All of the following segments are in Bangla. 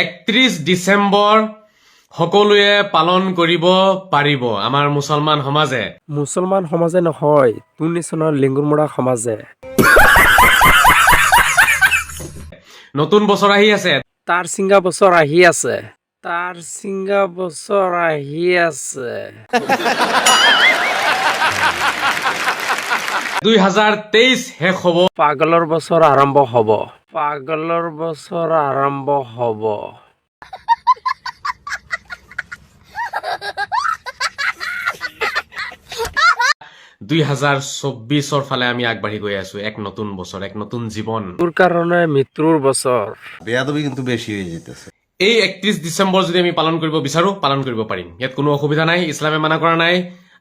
একত্ৰিশ ডিচেম্বৰ সকলোৱে পালন কৰিব পাৰিব আমাৰ মুছলমান সমাজে। মুছলমান সমাজে নহয় তোৰ নিচিনা লিংগুৰমৰা সমাজে। নতুন বছৰ আহি আছে। তাৰ চিংগা বছৰ আহি আছে। তাৰ চিংগা বছৰ আহি আছে। দুই হাজাৰ তেইছ শেষ হ'ব। পাগলৰ বছৰ আৰম্ভ হ'ব। পাগলৰ বছৰ আৰম্ভ হ'ব। দুই হাজাৰ চৌব্বিছৰ ফালে আমি আগবাঢ়ি গৈ আছো এক নতুন বছৰ এক নতুন জীৱন। তোৰ কাৰণে মৃত্যুৰ বছৰ। বেয়াদবি কিন্তু বেশি হয়ে যেতেছে এই একত্ৰিশ ডিচেম্বৰ যদি আমি পালন কৰিব বিচাৰো পালন কৰিব পাৰিম। ইয়াত কোনো অসুবিধা নাই ইছলামে মানা কৰা নাই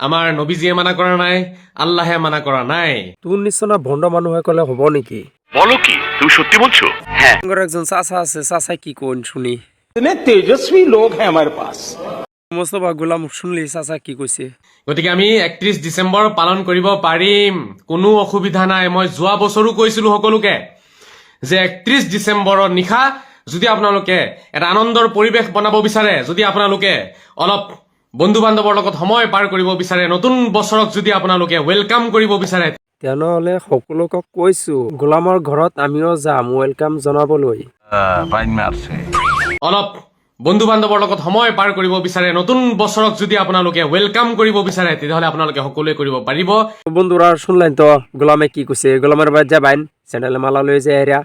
আমাৰ নবীজীয়ে মানা কৰা নাই আল্লাহে মানা কৰা নাই। তোৰ নিচিনা ভণ্ড মানুহে ক'লে হ'ব নেকি? বলো কি তুমি সত্যি বলছো? হ্যাঁ। একজন চাচা আছে চাচা কি কোন শুনি? ইতনে তেজস্বী লোক হ্যাঁ আমার পাস মোস্তফা গোলাম শুনলি চাচা কি কৈছে? গতিকে আমি একত্ৰিশ ডিচেম্বৰ পালন কৰিব পাৰিম। কোনো অসুবিধা নাই। মই যোৱা বছৰো কৈছিলো সকলোকে যে একত্ৰিশ ডিচেম্বৰৰ নিশা যদি আপোনালোকে এটা আনন্দৰ পৰিৱেশ বনাব বিচাৰে যদি আপোনালোকে অলপ বন্ধু বান্ধৱৰ লগত সময় পাৰ কৰিব বিচাৰে নতুন বছৰক যদি আপোনালোকে ৱেলকাম কৰিব বিচাৰে তেনেহ'লে সকলোকে কৈছো গোলামৰ ঘৰত আমিও যাম ৱেলকাম জনাবলৈ। অলপ বন্ধু বান্ধৱৰ লগত সময় পাৰ কৰিব বিচাৰে নতুন বছৰক যদি আপোনালোকে ৱেলকাম কৰিব বিচাৰে তেতিয়াহ'লে আপোনালোকে সকলোৱে কৰিব পাৰিব। বন্ধুরা শুনলেন তো গোলামে কি কৈছে? গোলামের বাদ যাবেন চ্যানেলে মালা লই যায় এরা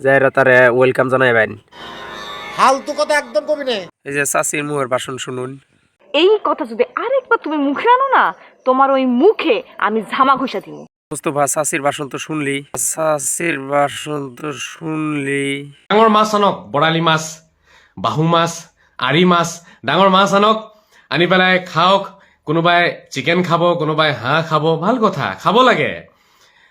যায় এরা তারে ওয়েলকাম জানাই বাইন। ফালতু কথা একদম কবি নে? এই যে চাষির মুহের ভাষণ শুনুন। এই কথা যদি আরেকবার তুমি মুখে আনো না তোমার ওই মুখে আমি ঝামা ঘষা দিব। মুস্তফা চাষির ভাষণ তো শুনলি। চাষির ভাষণ তো শুনলি। ডাঙৰ মাছ আনক বৰালি মাছ বাহু মাছ আৰি মাছ ডাঙৰ মাছ আনক আনি পেলাই খাওক কোনোবাই চিকেন খাব কোনোবাই হাঁহ খাব ভালো কথা খাব লাগে।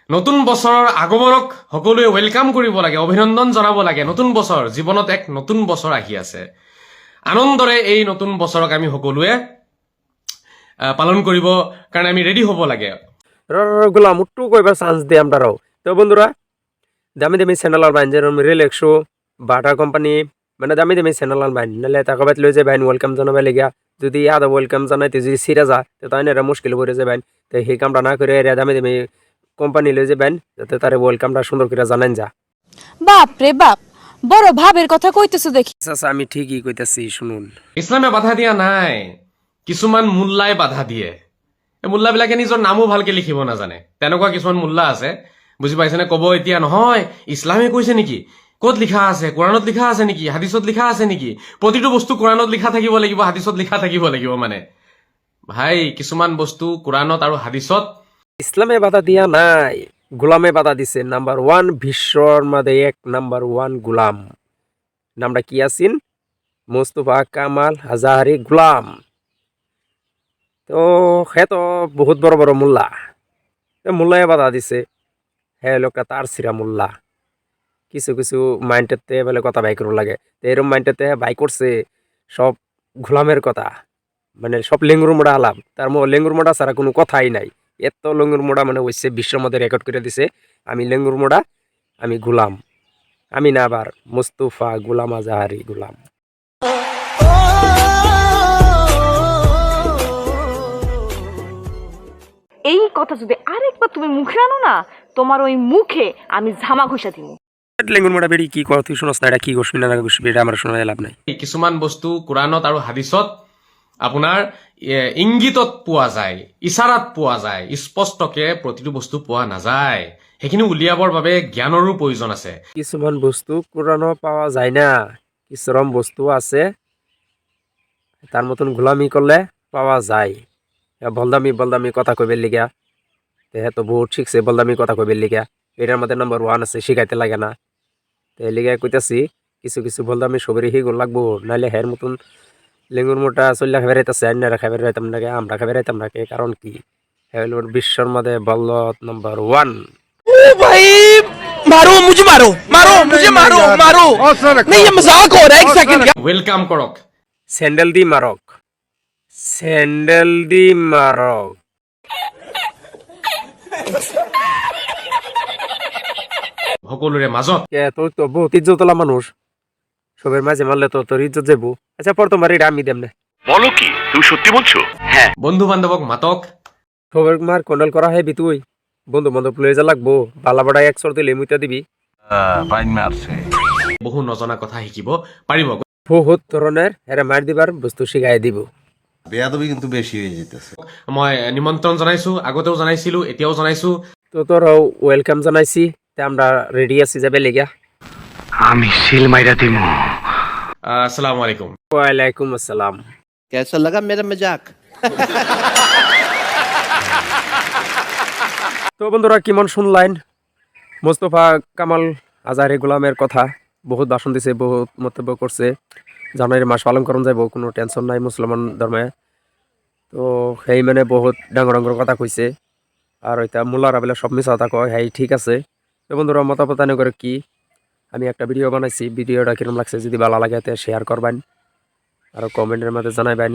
নতুন বছৰৰ আগমনক সকলোৱে ৱেলকাম কৰিব লাগে অভিনন্দন জনাব লাগে। নতুন বছৰ জীৱনত এক নতুন বছৰ আহি আছে। আনন্দৰে এই নতুন বছৰক আমি সকলোৱে পালন কৰিব কাৰণে আমি ৰেডি হ'ব লাগে। গোলাম একটু কইবার চান্স দিই আমরাও তো বন্ধুরা দামি দামি চ্যানেলার বাইন যেরকম রিল একশো বাটা কোম্পানি মানে দামি দামি চ্যানেলার বাইন নাহলে টাকা বাদ লই যে বাইন ওয়েলকাম জানাবে লেগা যদি আদা ওয়েলকাম জানাইতে যদি সিরা যা তো তাই এরা মুশকিল পড়ে যে বাইন তো সেই কামটা না করে এরা দামি দামি কোম্পানি লই যে বাইন যাতে তার ওয়েলকামটা সুন্দর করে জানান যা বাপ রে বাপ! বড় ভাবের কথা কইতেছো দেখি। আমি ঠিকই কইতাছি শুনুন। ইছলামে বাধা দিয়া নাই কিছুমান মোল্লাই বাধা দিয়ে। এই মোল্লাবিলাকে নিজৰ নামো ভালকে লিখিব নাজানে। তেনেকুৱা কিছুমান মোল্লা আছে বুজি পাইছেনে? ক'ব এতিয়া নহয় ইছলামে কৈছে নেকি? ক'ত লিখা আছে? কোৰাণত লিখা আছে নেকি? হাদিছত লিখা আছে নেকি? প্ৰতিটো বস্তু কোৰাণত লিখা থাকিব লাগিব হাদিছত লিখা থাকিব লাগিব মানে। ভাই কিছুমান বস্তু কোৰাণত আৰু হাদিছত ইসলামে বাধা দিয়া নাই। গোলামে বাধা দিছে। নাম্বার ওয়ান বিশ্বর মধ্যে এক, নাম্বার ওয়ান, গোলাম। নামটা কি আছেন মুস্তফা কামাল হাজারি গোলাম। তো সে তো বহুত বড় বড় মোল্লা। মোল্লায় বাধা দিছে। হে লোকে তার সিরা মোল্লা। কিছু কিছু মাইন্ডেতে বলে কথা বাই করব লাগে। তো এরম মাইন্ডেতে বাই করছে সব গোলামের কথা। মানে সব লেঙ্গুর মোড়া আলাপ। তার লেঙ্গুর মোড়া ছাড়া কোনো কথাই নাই। এত লেঙ্গুর মোড়া মানে হচ্ছে বিশ্বের মধ্যে রেকর্ড করে দিছে আমি লেঙ্গুর মোড়া আমি গুলাম। আমি না আবার মুস্তফা গুলাম আজাহারি গুলাম। এই কথা যদি আরেকবার তুমি মুখে আনো না তোমার ওই মুখে আমি ঝামা ঘষা দিব লেঙ্গুর মোড়া বেরি কি কর তুই শুনস না এটা কি করবি না করবি এটা আমার শোনা লাভ নাই। কিছুমান বস্তু কোৰাণত আৰু হাদিছত আপোনাৰ ইংগিতত পোৱা যায়, ইচাৰাত পোৱা যায়, স্পষ্টকে প্ৰতিটো বস্তু পোৱা নাযায়। সেইখিনি উলিয়াবৰ বাবে জ্ঞানৰো প্ৰয়োজন আছে। কিছুমান বস্তু কোরআনও পাওয়া যায় না। কিছুরম বস্তু আছে তার মতন গোলামি করলে পাওয়া যায়। বলদামি বলদামি কথা কইবের লিগা। তে তো বহুত বলদামি কথা কইবের লিগা। এটার মধ্যে নাম্বার ওয়ান আছে শিখাইতে লাগে না। তো এই কইতাছি, কিছু কিছু বলদামি সবেরই হিগুল লাগবো। নাইলে হের মতন লেঙ্গুর মোটা চল্লা খাবার রাইতাছে আন্যারা খাবার রাইতাম নাকি আমরা খাবার রাইতাম নাকি কারণ কি হলো বিশ্বর মধ্যে বল্লত নাম্বার ওয়ান भाई मारो मुझे मारो मारो मुझे मारो मारो नहीं ये मजाक हो रहा है एक सेकंड ৱেলকাম কৰক স্যান্ডেল দি মারক স্যান্ডেল দি মারক সকলোৰে মাজত কে তুই তো বহুত ইজ্জতলা মানুষ সবের মাঝে মারলে তো তোর ইজ্জত যাব আচ্ছা প্রথমবার এটা আমি দেম না বলো কি তুমি সত্যি বলছো? হ্যাঁ। বন্ধু বান্ধবক মাতক। সবের মার কন্ট্রোল করা হয় তুই। বন্ধু বান্ধব লয়ে যা লাগবো। বালা বাড়া এক সর দিলে মুইতা দিবি। বাইন মারছে বহু নজনা কথা শিকিব পাৰিব বহুত ধরনের এরা মার দিবার বস্তু শিখাই দিব। বেয়াদবি কিন্তু বেশি হয়ে যেতেছে মই নিমন্ত্ৰণ জনাইছো আগতেও জনাইছিলো এতিয়াও জনাইছো। তো তোর ওয়েলকাম জানাইছি তে আমরা রেডি আছি যাবে লেগা আমি সিল মাইরা দিমু। আসসালামু আলাইকুম। আসসালাম। লাগা মেরা মজাক? তো বন্ধুরা কিমন শুনলাইন? মোস্তফা কামাল আজারে গোলামের কথা বহুত ভাষণ দিছে বহুত মন্তব্য করছে। জানুয়ারি মাস পালন করুন যাইব কোনো টেনশন নাই মুসলমান ধর্মে। তো সেই মানে বহুত ডাঙর ডাঙর কথা কইছে। আর ওইটা মোল্লারা আবেলা সব মিশা থাকো হ্যাঁ ঠিক আছে। তো বন্ধুরা মতামত কি? আমি একটা ভিডিও বানাইছি, ভিডিওটা কিরম লাগছে যদি ভালো লাগে তে শেয়ার করবেন। আর কমেন্টের মধ্যে জানাইবেন।